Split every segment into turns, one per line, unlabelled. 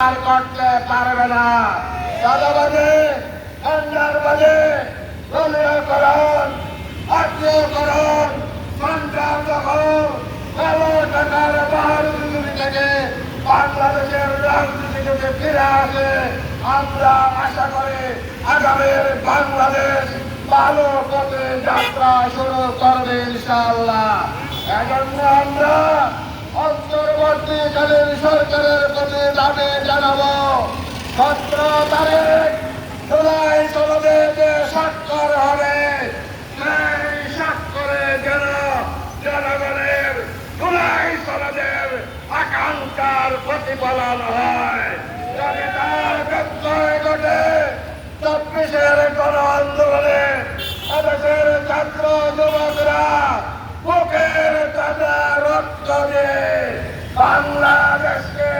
আর করতে পারবে না। দাদাবাজে আন্ডারবাজে দলীয়করণ আত্মীয়করণ বাংলাদেশের রাজনীতি ফিরে আসে। আমরা আশা করি আগামীর বাংলাদেশ ভালো পথে যাত্রা শুরু করবে ইনশাআল্লাহ। এজন্য আমরা অন্তর্বর্তীকালীন দাবি জানাব। সতেরো তারিখ জুলাই যে স্বাক্ষর হবে, সেই স্বাক্ষরে যেন জনগণের জুলাই ষোলোদের আকাঙ্ক্ষার প্রতিফলন হয়। যদি তার ব্যত্যয় ঘটে, চব্বিশের গণ আন্দোলনে এদেশের ছাত্র যুবকরা বুকের তাজা রক্ত দিয়ে বাংলাদেশকে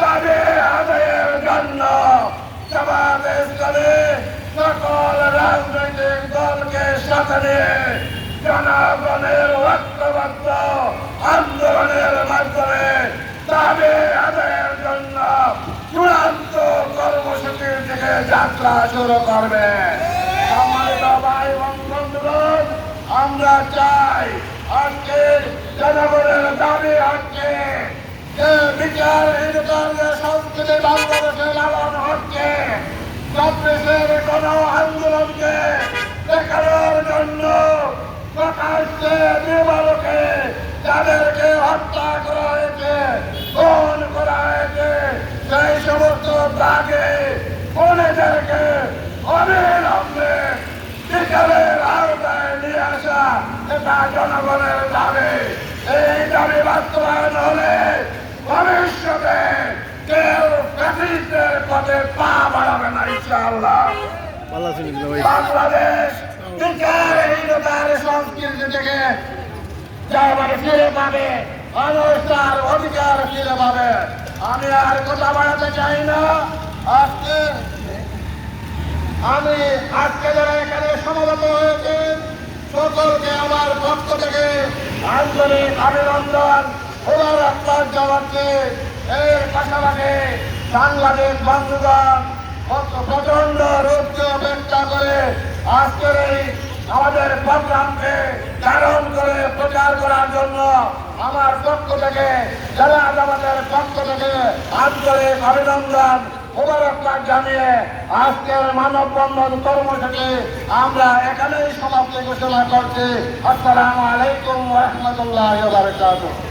দাবি আদায়ের জন্য জবাব ইসলামী সকল রাজনৈতিক দলকে সাথে নিয়ে জনগণের আন্দোলনের মাধ্যমে দাবি আদায়ের জন্য চূড়ান্ত কর্মসূচির দিকে যাত্রা শুরু করবে সম্মানিত আমরা চাই জনগণের দাবি হচ্ছে যে বিচারহীনতার যে সংস্কৃতি বাংলাদেশে লালন হচ্ছে চব্বিশের কোন আন্দোলনকে দেখানোর জন্য প্রকাশ্যে বিমানকে যাদেরকে হত্যা করা হয়েছে খুন করা হয়েছে সেই সমস্ত দাগে খুনিদেরকে অবিলম্বে বিচারের এটা জনগণের দাবি এই দাবি বাস্তবায়ন হলে ভবিষ্যতে কেউ ব্রিটিশদের পথে পা বাড়াবে না ইনশাআল্লাহ। বাংলাদেশ বিচারহীনতার সংস্কৃতি থেকে যাবার ফিরে পাবে মানুষ তার অধিকার ফিরে পাবে। আমি আর কথা বাড়াতে চাই না। আজকে আমি আজকে যারা এখানে সমবেত হয়েছেন সকলকে আমার পক্ষ থেকে আন্তরিক অভিনন্দন। ওনার আপনার জানাচ্ছি। এর পাশাপাশি সাংবাদিক বন্ধুগণ প্রচণ্ড রৌদ্র অপেক্ষা করে, আজকের এই আমাদের প্রোগ্রামকে ধারণ করে, প্রচার করার জন্য আমার পক্ষ থেকে যারা আমাদের পক্ষ থেকে আন্তরিক অভিনন্দন। মোবারকবাদ জানিয়ে আজকের মানববন্ধন কর্মসূচি আমরা এখানেই সমাপ্তি ঘোষণা করছি। আসসালামু আলাইকুম রহমতুল্লাহ বারকাতুহ।